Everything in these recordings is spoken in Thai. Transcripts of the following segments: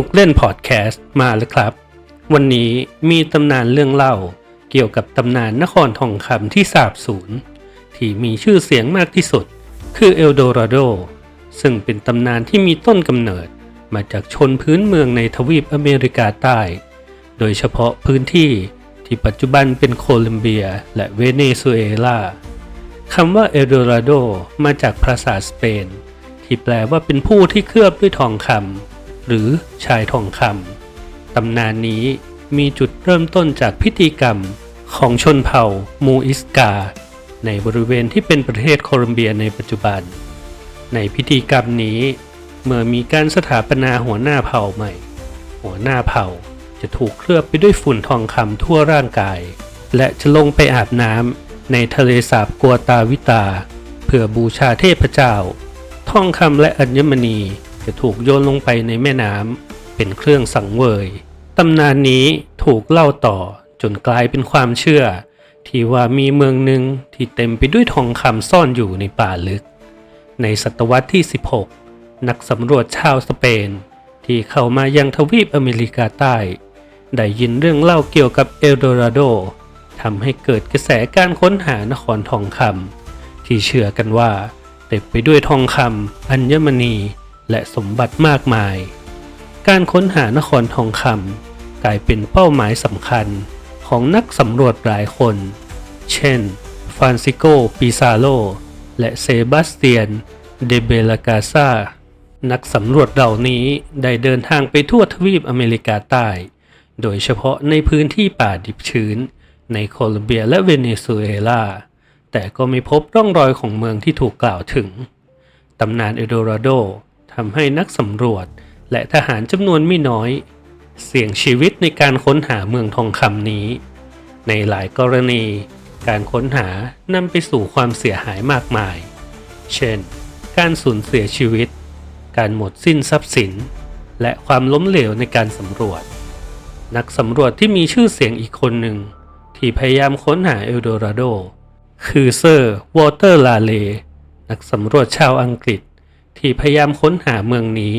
สุขเล่นพอดแคสต์มาแล้วครับ วันนี้มีตำนานเรื่องเล่า เกี่ยวกับตำนานนครทองคำที่สาบสูญที่มีชื่อเสียงมากที่สุด คือเอลโดราโด ซึ่งเป็นตำนานที่มีต้นกำเนิดมาจากชนพื้นเมืองในทวีปอเมริกาใต้ โดยเฉพาะพื้นที่ที่ปัจจุบันเป็นโคลัมเบียและเวเนซุเอลาคำว่าเอลโดราโดมาจากภาษาสเปน ที่แปลว่าเป็นผู้ที่เคลือบด้วยทองคำ หรือชายทองคำตำนานนี้มีจุดเริ่มต้นจากพิธีกรรมของชนเผ่ามูอิสกา ในบริเวณที่เป็นประเทศโคลัมเบียในปัจจุบัน ในพิธีกรรมนี้เมื่อมีการสถาปนาหัวหน้าเผ่าใหม่ หัวหน้าเผ่าจะถูกเคลือบไปด้วยฝุ่นทองคำทั่วร่างกาย และจะลงไปอาบน้ำในทะเลสาบกัวตาวิตา เพื่อบูชาเทพเจ้า ทองคำและอัญมณี จะถูกโยนลงไปในแม่น้ำเป็นเครื่องสังเวย ตำนานนี้ถูกเล่าต่อจนกลายเป็นความเชื่อ ที่ว่ามีเมืองหนึ่งที่เต็มไปด้วยทองคำซ่อนอยู่ในป่าลึก ในศตวรรษที่ 16 นักสำรวจชาวสเปน ที่เข้ามายังทวีปอเมริกาใต้ ได้ยินเรื่องเล่าเกี่ยวกับเอลโดราโดทำให้เกิดกระแสการค้นหานครทองคำที่เชื่อกันว่าเต็มไปด้วยทองคำอัญมณี และสมบัติมากมาย การค้นหานครทองคำกลายเป็นเป้าหมายสำคัญของนักสำรวจหลายคน เช่น ฟรานซิโก ปิซาโล และเซบาสเตียน เดเบลากาซานักสำรวจเหล่านี้ได้เดินทางไปทั่วทวีปอเมริกาใต้ โดยเฉพาะในพื้นที่ป่าดิบชื้น ในโคลอมเบียและเวเนซุเอลา แต่ก็ไม่พบร่องรอยของเมืองที่ถูกกล่าวถึง ตำนานเอโดราโด ทำให้นักสำรวจ และทหารจำนวนไม่น้อย เสี่ยงชีวิตในการค้นหาเมืองทองคำนี้ ในหลายกรณี การค้นหานำไปสู่ความเสียหายมากมาย เช่น การสูญเสียชีวิต การหมดสิ้นทรัพย์สิน และความล้มเหลวในการสำรวจ นักสำรวจที่มีชื่อเสียงอีกคนหนึ่ง ที่พยายามค้นหาเอลโดราโดคือเซอร์วอเตอร์ลาเลนักสำรวจชาวอังกฤษ ที่พยายามค้นหาเมืองนี้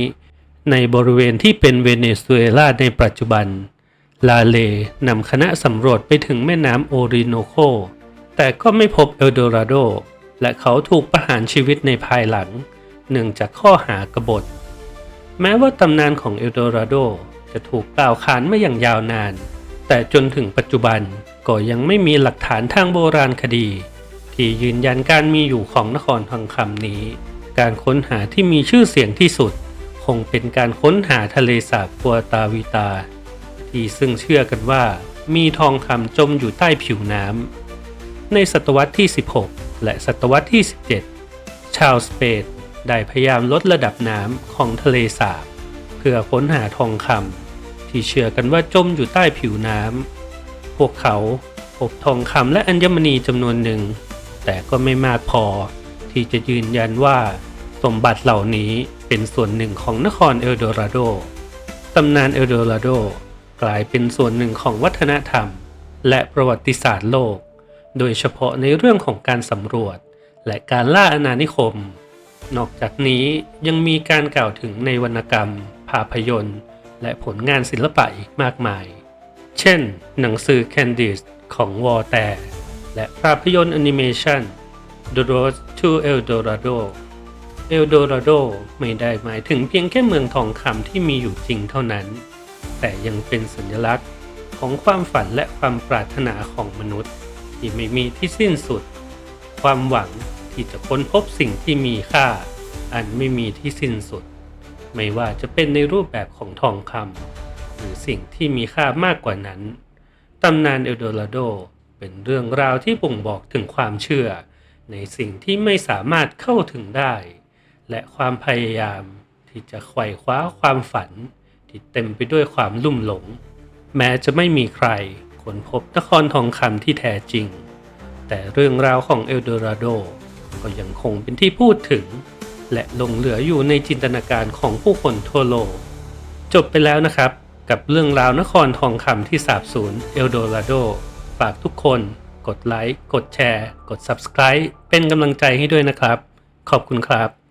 ในบริเวณที่เป็นเวเนซุเอลาในปัจจุบัน ลาเลนำคณะสำรวจไปถึงแม่น้ำโอริโนโค แต่ก็ไม่พบเอลโดราโด และเขาถูกประหารชีวิตในภายหลัง เนื่องจากข้อหากบฏ แม้ว่าตำนานของเอลโดราโดจะถูกกล่าวขานมาอย่างยาวนาน แต่จนถึงปัจจุบันก็ยังไม่มีหลักฐานทางโบราณคดี ที่ยืนยันการมีอยู่ของนครทองคำนี้ การค้นหาที่มีชื่อเสียงที่สุด คงเป็นการค้นหาทะเลสาบกัวตาวิตา ที่ซึ่งเชื่อกันว่ามีทองคำจมอยู่ใต้ผิวน้ำในศตวรรษที่ 16 และศตวรรษที่ 17 ชาวสเปนได้พยายามลดระดับน้ำของทะเลสาบ เพื่อค้นหาทองคำที่เชื่อกันว่าจมอยู่ใต้ผิวน้ำพวกเขาพบทองคำและอัญมณีจำนวนหนึ่ง แต่ก็ไม่มากพอที่จะยืนยันว่า สมบัติเหล่านี้เป็นส่วนหนึ่งของนครเอลโดราโด ตำนานเอลโดราโดกลายเป็นส่วนหนึ่งของวัฒนธรรม และประวัติศาสตร์โลก โดยเฉพาะในเรื่องของการสำรวจ และการล่าอาณานิคม นอกจากนี้ยังมีการกล่าวถึงในวรรณกรรม ภาพยนตร์ และผลงานศิลปะอีกมากมาย เช่น หนังสือ Candice ของวอลแต่และภาพยนตร์แอนิเมชัน The Road to El Dorado เอลโดราโดไม่ได้หมายถึงเพียงแค่เมืองทองคำที่มีอยู่จริงเท่านั้น แต่ยังเป็นสัญลักษณ์ของความฝันและความปรารถนาของมนุษย์ ที่ไม่มีที่สิ้นสุด ความหวังที่จะค้นพบสิ่งที่มีค่า อันไม่มีที่สิ้นสุด ไม่ว่าจะเป็นในรูปแบบของทองคำหรือสิ่งที่มีค่ามากกว่านั้นตำนานเอลโดราโดเป็นเรื่องราวที่บ่งบอกถึงความเชื่อ ในสิ่งที่ไม่สามารถเข้าถึงได้ และความพยายามที่จะไขว่คว้าความฝัน ที่เต็มไปด้วยความลุ่มหลง แม้จะไม่มีใครค้นพบนครทองคำที่แท้จริง แต่เรื่องราวของเอลโดราโดก็ยังคงเป็นที่พูดถึง และหลงเหลืออยู่ในจินตนาการของผู้คนทั่วโลก จบไปแล้วนะครับ กับเรื่องราวนครทองคำที่สาบสูญเอลโดราโดฝากทุกคนกดไลค์ กดแชร์ กด Subscribe เป็นกำลังใจให้ด้วยนะครับ ขอบคุณครับ